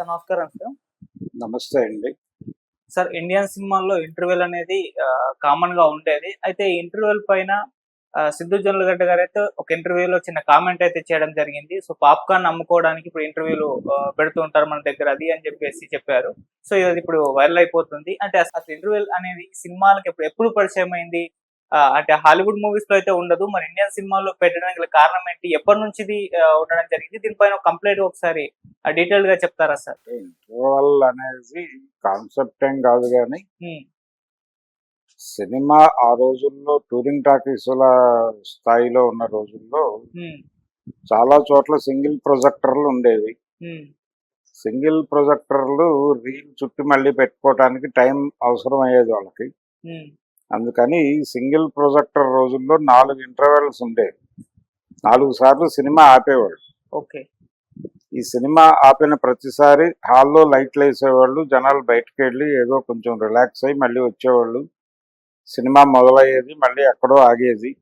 Sir నమస్కారం sir. నమస్తే అండి. సార్ ఇండియన్ సినిమాల్లో ఇంటర్వెల్ అనేది కామన్గా ఉండేది. అయితే ఇంటర్వెల్ పైన సిద్ధు జొన్నలగడ్డ గారు అయితే ఒక ఇంటర్వ్యూలో చిన్న కామెంట్ అయితే చేయడం జరిగింది. సో పాప్కార్న్ అమ్ముకోవడానికి ఇప్పుడు ఇంటర్వ్యూలు పెడుతూ ఉంటారు మన దగ్గర అది అని చెప్పేసి చెప్పారు. సో ఇది ఇప్పుడు వైరల్ అయిపోతుంది. అంటే అస- అసలు ఇంటర్వ్యూల్ అనేది సినిమాలకు ఎప్పుడు ఎప్పుడు పరిచయం అయింది? అంటే హాలీవుడ్ మూవీస్లో అయితే ఉండదు. మరి ఇండియన్ సినిమాల్లో పెట్టడానికి కారణం ఏంటి? ఎప్పటి నుంచి ఇది ఉండడం జరిగింది? దీనిపైన కంప్లీట్ ఒకసారి డీటెయిల్గా చెప్తారా సార్? ఇంటర్వల్ అనేది కాన్సెప్ట్ ఏం కాదు కానీ సినిమా ఆ రోజుల్లో టూరింగ్ టాకీసుల స్థాయిలో ఉన్న రోజుల్లో చాలా చోట్ల సింగిల్ ప్రొజెక్టర్లు ఉండేవి. సింగిల్ ప్రొజెక్టర్లు రీల్ చుట్టి మళ్ళీ పెట్టుకోవడానికి టైం అవసరం అయ్యేది వాళ్ళకి అందుకని సింగిల్ ప్రొజెక్టర్ రోజుల్లో నాలుగు ఇంటర్వెల్స్ ఉండేవి. నాలుగు సార్లు సినిమా ఆపేవాళ్ళు. ఓకే. ఈ సినిమా ఆపిన ప్రతిసారి హాల్లో లైట్లు వేసేవాళ్ళు జనాలు బయటకు వెళ్ళి ఏదో కొంచెం రిలాక్స్ అయ్యి మళ్ళీ వచ్చేవాళ్ళు. సినిమా మొదలయ్యేది మళ్ళీ ఎక్కడో ఆగేది.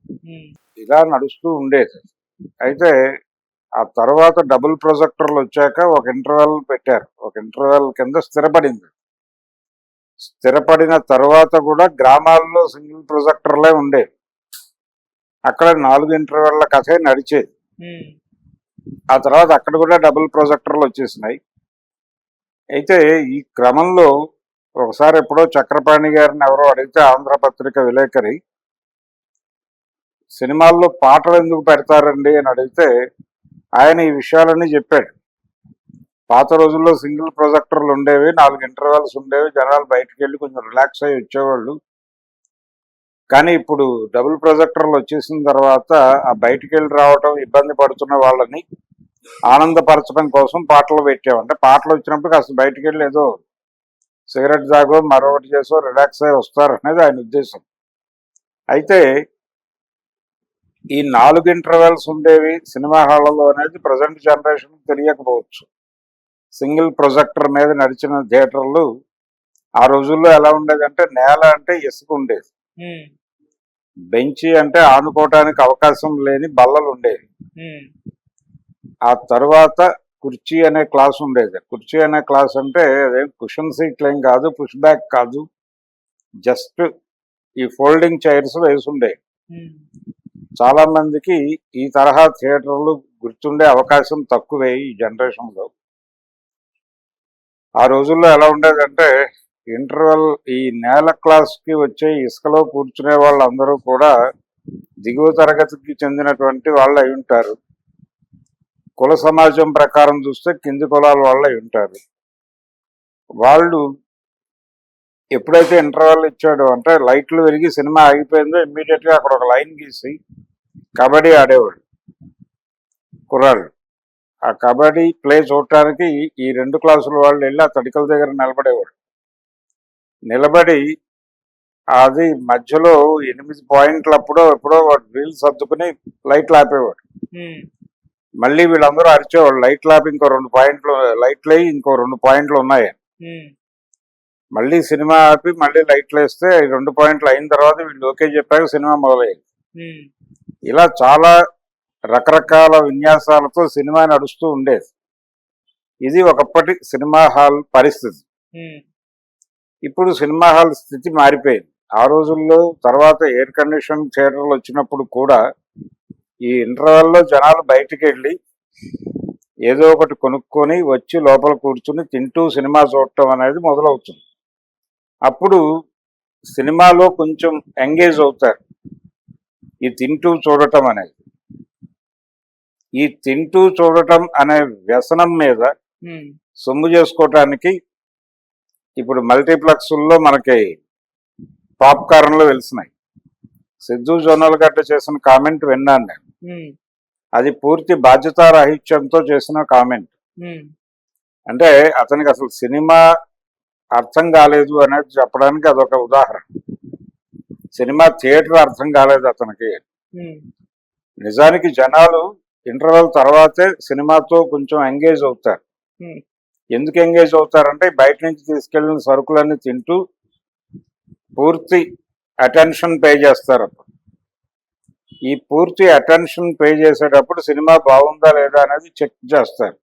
ఇలా నడుస్తూ ఉండేది. అయితే ఆ తర్వాత డబుల్ ప్రొజెక్టర్లు వచ్చాక ఒక ఇంటర్వెల్ పెట్టారు. ఒక ఇంటర్వెల్ కింద స్థిరపడింది. స్థిరపడిన తర్వాత కూడా గ్రామాల్లో సింగిల్ ప్రొజెక్టర్లే ఉండేవి అక్కడ నాలుగు ఇంటర్వెల్ల కథే నడిచేది ఆ తర్వాత అక్కడ కూడా డబుల్ ప్రొజెక్టర్లు వచ్చేసినాయి. అయితే ఈ క్రమంలో ఒకసారి ఎప్పుడో చక్రపాణి గారిని ఎవరో అడిగితే ఆంధ్రపత్రిక విలేకరి సినిమాల్లో పాటలు ఎందుకు పెడతారండి? అని అడిగితే ఆయన ఈ విషయాలన్నీ చెప్పాడు. పాత రోజుల్లో సింగిల్ ప్రొజెక్టర్లు ఉండేవి నాలుగు ఇంటర్వెల్స్ ఉండేవి జనాలు బయటకు వెళ్ళి కొంచెం రిలాక్స్ అయ్యి వచ్చేవాళ్ళు. కానీ ఇప్పుడు డబుల్ ప్రొజెక్టర్లు వచ్చేసిన తర్వాత ఆ బయటికి వెళ్ళి రావటం ఇబ్బంది పడుతున్న వాళ్ళని ఆనందపరచడం కోసం పాటలు పెట్టాం అంటే పాటలు వచ్చినప్పుడు కాస్త బయటికి వెళ్ళి ఏదో సిగరెట్ తాగో మరొకటి చేసో రిలాక్స్ అయ్యి వస్తారు అనేది ఆయన ఉద్దేశం. అయితే ఈ నాలుగు ఇంటర్వెల్స్ ఉండేవి సినిమా హాళ్ళలో అనేది ప్రజెంట్ జనరేషన్ తెలియకపోవచ్చు. సింగిల్ ప్రొజెక్టర్ మీద నడిచిన థియేటర్లు ఆ రోజుల్లో ఎలా ఉండేదంటే నేల అంటే ఇసుక ఉండేది. బెంచి అంటే ఆనుకోవటానికి అవకాశం లేని బల్లలు ఉండేవి. ఆ తర్వాత కుర్చీ అనే క్లాస్ ఉండేది. కుర్చీ అనే క్లాస్ అంటే అదేం కుషన్ సీట్లు ఏం కాదు పుష్ బ్యాక్ కాదు. జస్ట్ ఈ ఫోల్డింగ్ చైర్స్ వేసి ఉండేవి. ఉమ్, చాలా మందికి ఈ తరహా థియేటర్లు గుర్తుండే అవకాశం తక్కువే ఈ జనరేషన్లో. ఆ రోజుల్లో ఎలా ఉండేదంటే ఇంటర్వెల్ ఈ నేల క్లాస్కి వచ్చే ఇసుకలో కూర్చునే వాళ్ళందరూ కూడా దిగువ తరగతికి చెందినటువంటి వాళ్ళు అయి ఉంటారు. కుల సమాజం ప్రకారం చూస్తే కింది కులాల వాళ్ళు అయి ఉంటారు. వాళ్ళు ఎప్పుడైతే ఇంటర్వెల్ ఇచ్చాడో అంటే లైట్లు వెలిగి సినిమా ఆగిపోయిందో ఇమ్మీడియట్గా అక్కడ ఒక లైన్ గీసి కబడ్డీ ఆడేవాడు కుర్రాళ్ళు. ఆ కబడ్డీ ప్లే చూడటానికి ఈ- రెండు క్లాసుల వాళ్ళు వెళ్ళి ఆ తడికల దగ్గర నిలబడేవాడు. నిలబడి అది మధ్యలో ఎనిమిది పాయింట్లు అప్పుడో ఎప్పుడో వాడు వీల్ సర్దుకుని లైట్లు ఆపేవాడు. మళ్ళీ వీళ్ళందరూ అరిచేవాళ్ళు లైట్లు ఆపి ఇంకో రెండు పాయింట్లు లైట్లు అయ్యి ఇంకో రెండు పాయింట్లు ఉన్నాయి మళ్ళీ సినిమా ఆపి మళ్ళీ లైట్లు వేస్తే రెండు పాయింట్లు అయిన తర్వాత వీళ్ళు ఓకే చెప్పాక సినిమా మొదలయ్యింది. ఇలా చాలా రకరకాల విన్యాసాలతో సినిమా నడుస్తూ ఉండేది. ఇది ఒకప్పటి సినిమా హాల్ పరిస్థితి. ఇప్పుడు సినిమా హాల్ స్థితి మారిపోయింది. ఆ రోజుల్లో తర్వాత ఎయిర్ కండిషన్ థియేటర్లు వచ్చినప్పుడు కూడా ఈ ఇంటర్వెల్లో జనాలు బయటికి వెళ్ళి ఏదో ఒకటి కొనుక్కొని వచ్చి లోపల కూర్చుని తింటూ సినిమా చూడటం అనేది మొదలవుతుంది. అప్పుడు సినిమాలో కొంచెం ఎంగేజ్ అవుతారు. ఈ తింటూ చూడటం అనేది. ఈ తింటూ చూడటం అనే వ్యసనం మీద సొమ్ము చేసుకోవటానికి ఇప్పుడు మల్టీప్లెక్స్ల్లో మనకి పాప్కార్న్లు వెలిసినాయి. సిద్ధు జొన్నల గడ్డ చేసిన కామెంట్ విన్నాను నేను. అది పూర్తి బాధ్యతారాహిత్యంతో చేసిన కామెంట్. అంటే అతనికి అసలు సినిమా అర్థం కాలేదు అనేది చెప్పడానికి అదొక ఉదాహరణ. సినిమా థియేటర్ అర్థం కాలేదు అతనికి. నిజానికి జనాలు ఇంటర్వెల్ తర్వాతే సినిమాతో కొంచెం ఎంగేజ్ అవుతారు. ఎందుకు ఎంగేజ్ అవుతారంటే బయట నుంచి తీసుకెళ్ళిన సరుకులన్నీ తింటూ పూర్తి అటెన్షన్ పే చేస్తారు. అప్పుడు ఈ పూర్తి అటెన్షన్ పే చేసేటప్పుడు సినిమా బాగుందా లేదా అనేది చెక్ చేస్తారు.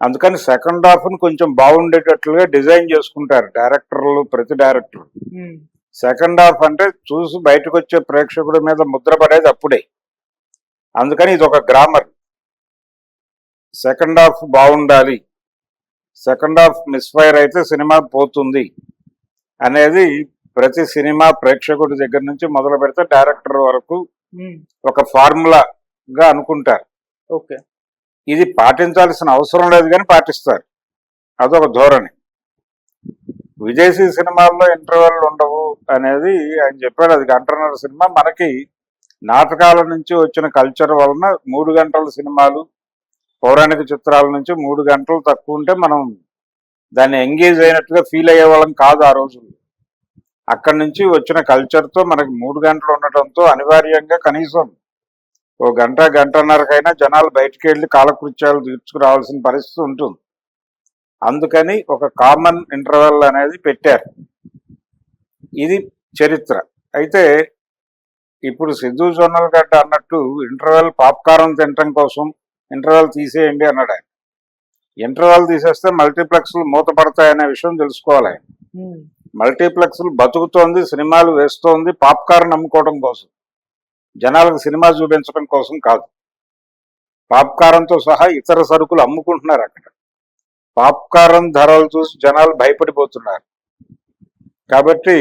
అందుకని సెకండ్ హాఫ్ని కొంచెం బాగుండేటట్లుగా డిజైన్ చేసుకుంటారు డైరెక్టర్లు ప్రతి డైరెక్టర్. సెకండ్ హాఫ్ అంటే చూసి బయటకు వచ్చే ప్రేక్షకుడి మీద ముద్ర పడేది అప్పుడే. అందుకని ఇది ఒక గ్రామర్. సెకండ్ హాఫ్ బాగుండాలి. సెకండ్ హాఫ్ మిస్ఫైర్ అయితే సినిమా పోతుంది అనేది ప్రతి సినిమా ప్రేక్షకుడి దగ్గర నుంచి మొదలు పెడితే డైరెక్టర్ వరకు ఒక ఫార్ములాగా అనుకుంటారు. ఓకే. ఇది పాటించాల్సిన అవసరం లేదు కానీ పాటిస్తారు. అదొక ధోరణి. విదేశీ సినిమాల్లో ఇంటర్వెల్ ఉండవు అనేది ఆయన చెప్పాడు. అది గంటన్నర సినిమా మనకి నాటకాల నుంచి వచ్చిన కల్చర్ వలన మూడు గంటల సినిమాలు పౌరాణిక చిత్రాల నుంచి మూడు గంటలు తక్కువ ఉంటే మనం దాన్ని ఎంగేజ్ అయినట్టుగా ఫీల్ అయ్యే వాళ్ళం కాదు ఆ రోజుల్లో. అక్కడి నుంచి వచ్చిన కల్చర్తో మనకి మూడు గంటలు ఉండటంతో అనివార్యంగా కనీసం ఓ గంట గంటన్నరకైనా జనాలు బయటికి వెళ్ళి కాలకృత్యాలు తీర్చుకురావాల్సిన పరిస్థితి ఉంటుంది. అందుకని ఒక కామన్ ఇంటర్వెల్ అనేది పెట్టారు. ఇది చరిత్ర. అయితే ఇప్పుడు సిద్ధు జొన్నల గడ్డ అన్నట్టు ఇంటర్వెల్ పాప్కారం తినటం కోసం ఇంటర్వెల్ తీసేయండి అన్నాడు ఆయన. ఇంటర్వెల్ తీసేస్తే మల్టీప్లెక్స్లు మూతపడతాయనే విషయం తెలుసుకోవాలి ఆయన. మల్టీప్లెక్స్లు బతుకుతోంది సినిమాలు వేస్తోంది పాప్కార్న్ అమ్ముకోవడం కోసం. జనాలకు సినిమా చూపించడం కోసం కాదు. పాప్కారంతో సహా ఇతర సరుకులు అమ్ముకుంటున్నారు అక్కడ. పాప్కారం ధరలు చూసి జనాలు భయపడిపోతున్నారు. కాబట్టి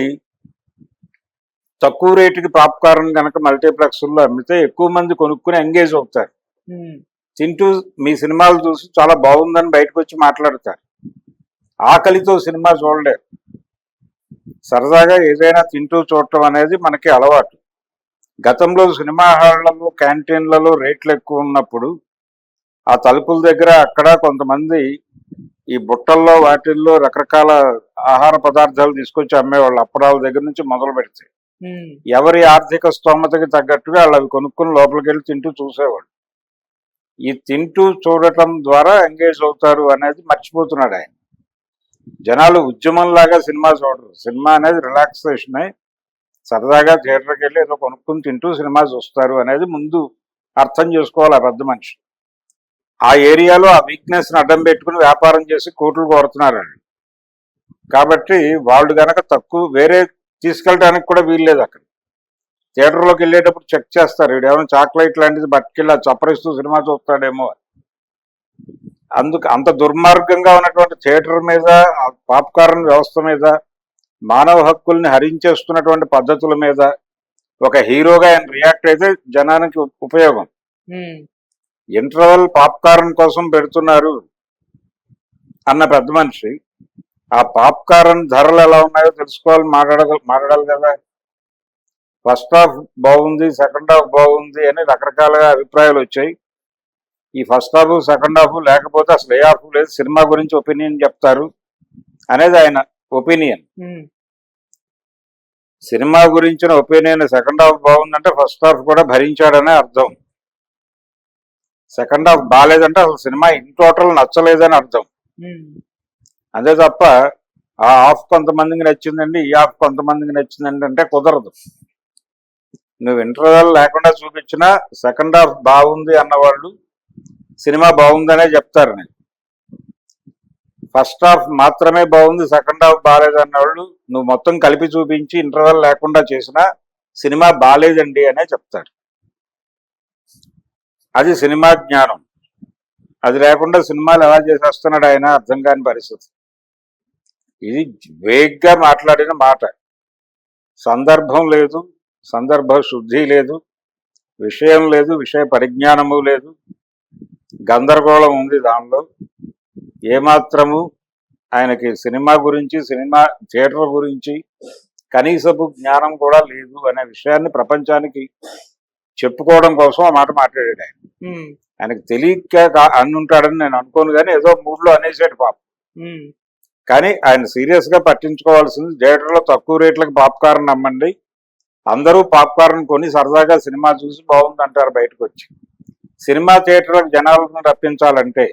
తక్కువ రేటుకి పాప్కార్న్ కనుక మల్టీప్లెక్స్లో అమ్మితే ఎక్కువ మంది కొనుక్కుని ఎంగేజ్ అవుతారు. తింటూ మీ సినిమాలు చూసి చాలా బాగుందని బయటకు వచ్చి మాట్లాడతారు. ఆకలితో సినిమా చూడలేరు. సరదాగా ఏదైనా తింటూ చూడటం అనేది మనకి అలవాటు. గతంలో సినిమా హాళ్ళలో క్యాంటీన్లలో రేట్లు ఎక్కువ ఉన్నప్పుడు ఆ తలుపుల దగ్గర అక్కడ కొంతమంది ఈ బుట్టల్లో వాటిల్లో రకరకాల ఆహార పదార్థాలు తీసుకొచ్చి అమ్మేవాళ్ళు. అప్పడాల దగ్గర నుంచి మొదలు పెడితే ఉమ్, ఎవరి ఆర్థిక స్తోమతకి తగ్గట్టుగా వాళ్ళు అవి కొనుక్కుని లోపలికి వెళ్ళి తింటూ చూసేవాడు ఈ తింటూ చూడటం ద్వారా ఎంగేజ్ అవుతారు అనేది మర్చిపోతున్నాడు ఆయన. జనాలు ఉద్యమంలాగా సినిమా చూడరు. సినిమా అనేది రిలాక్సేషన్. అయి సరదాగా థియేటర్కి వెళ్ళి ఏదో కొనుక్కుని తింటూ సినిమా చూస్తారు అనేది ముందు అర్థం చేసుకోవాలి ఆ పెద్ద మనిషి. ఆ ఏరియాలో ఆ వీక్నెస్ని అడ్డం పెట్టుకుని వ్యాపారం చేసి కోట్లు కోరుతున్నారు కాబట్టి వాళ్ళు కనుక తక్కువ వేరే తీసుకెళ్ళడానికి కూడా వీల్లేదు అక్కడ. థియేటర్లోకి వెళ్ళేటప్పుడు చెక్ చేస్తారు. వీడు ఏమైనా చాక్లెట్ లాంటిది పట్టుకెళ్ళి అది చప్పరిస్తూ సినిమా చూస్తాడేమో. అందుకు అంత దుర్మార్గంగా ఉన్నటువంటి థియేటర్ మీద పాప్కార్న్ వ్యవస్థ మీద మానవ హక్కుల్ని హరించేస్తున్నటువంటి పద్ధతుల మీద ఒక హీరోగా ఆయన రియాక్ట్ అయితే జనానికి ఉపయోగం. ఇంటర్వెల్ పాప్కార్న్ కోసం పెడుతున్నారు అన్న పెద్ద మనిషి ఆ పాప్కార్న్ ధరలు ఎలా ఉన్నాయో తెలుసుకోవాలి మాట్లాడగ మాట్లాడాలి కదా. ఫస్ట్ హాఫ్ బాగుంది సెకండ్ హాఫ్ బాగుంది అని రకరకాలుగా అభిప్రాయాలు వచ్చాయి. ఈ ఫస్ట్ హాఫ్ సెకండ్ హాఫ్ లేకపోతే అసలు ఏ హాఫ్ లేదు సినిమా గురించి ఒపీనియన్ చెప్తారు అనేది ఆయన ఒపీనియన్ సినిమా గురించిన ఒపీనియన్ సెకండ్ హాఫ్ బాగుందంటే ఫస్ట్ హాఫ్ కూడా భరించాడనే అర్థం. సెకండ్ హాఫ్ బాగాలేదంటే అసలు సినిమా ఇన్ టోటల్ నచ్చలేదని అర్థం. అంతే తప్ప ఆ హాఫ్ కొంతమందికి నచ్చిందండి ఈ హాఫ్ కొంతమందికి నచ్చిందండి అంటే కుదరదు. నువ్వు ఇంటర్వెల్ లేకుండా చూపించినా సెకండ్ హాఫ్ బాగుంది అన్నవాళ్ళు సినిమా బాగుందనే చెప్తారు నేను. ఫస్ట్ హాఫ్ మాత్రమే బాగుంది సెకండ్ హాఫ్ బాగాలేదు అన్నవాళ్ళు నువ్వు మొత్తం కలిపి చూపించి ఇంటర్వెల్ లేకుండా చేసినా సినిమా బాగాలేదండి అనే చెప్తారు. అది సినిమా జ్ఞానం. అది లేకుండా సినిమాలు ఎలా చేసేస్తున్నాడు ఆయన అర్థం కాని పరిస్థితి. ఇది వేగ్గా మాట్లాడిన మాట. సందర్భం లేదు సందర్భ శుద్ధి లేదు విషయం లేదు విషయ పరిజ్ఞానము లేదు. గందరగోళం ఉంది దానిలో. ఏమాత్రము ఆయనకి సినిమా గురించి సినిమా థియేటర్ గురించి కనీసపు జ్ఞానం కూడా లేదు అనే విషయాన్ని ప్రపంచానికి చెప్పుకోవడం కోసం ఆ మాట మాట్లాడాడు ఆయన. ఆయనకు తెలియక కా- అని ఉంటాడని నేను అనుకోను కానీ ఏదో మూడ్లో అనేసాడు పాప. కానీ ఆయన సీరియస్గా పట్టించుకోవాల్సింది థియేటర్లో తక్కువ రేట్లకు పాప్కార్న్ అమ్మండి అందరూ పాప్కార్న్ కొని సరదాగా సినిమా చూసి బాగుంది అంటారు బయటకు వచ్చి సినిమా థియేటర్లకు జనాలను రప్పించాలంటే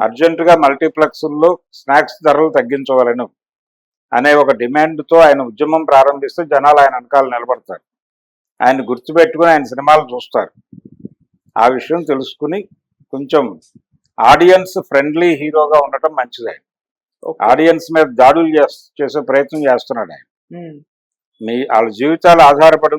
అర్జెంటుగా మల్టీప్లెక్స్ల్లో స్నాక్స్ ధరలు తగ్గించవలను అనే ఒక డిమాండ్తో ఆయన ఉద్యమం ప్రారంభిస్తే జనాలు ఆయన వెనకాల నిలబడతారు. ఆయన గుర్తుపెట్టుకుని ఆయన సినిమాలు చూస్తారు. ఆ విషయం తెలుసుకుని కొంచెం ఆడియన్స్ ఫ్రెండ్లీ హీరోగా ఉండటం మంచిదే. ఆడియన్స్ మీద దాడులు చేస్- ప్రయత్నం చేస్తున్నాడు ఆయన. మీ వాళ్ళ జీవితాలు ఆధారపడి